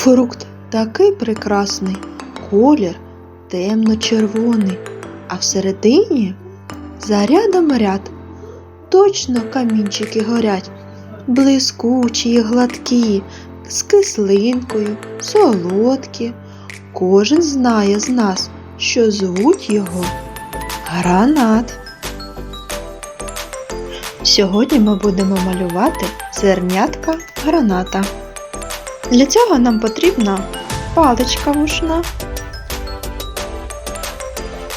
Фрукт такий прекрасний, колір темно-червоний, а всередині за рядом ряд точно камінчики горять, блискучі й гладкі, з кислинкою, солодкі. Кожен знає з нас, що звуть його гранат. Сьогодні ми будемо малювати зернятка граната. Для цього нам потрібна паличка вушна,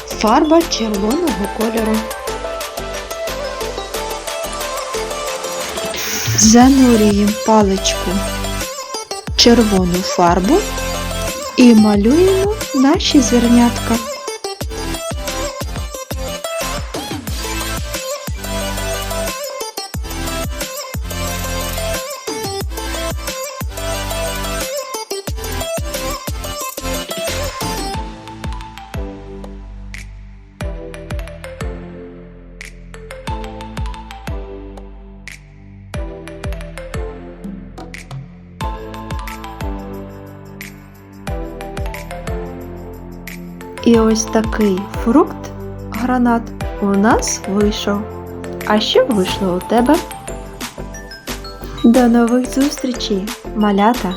фарба червоного кольору. Занурюємо паличку червону фарбу і малюємо наші зернятка. І ось такий фрукт гранат у нас вийшов. А що вийшло у тебе? До нових зустрічей, малята!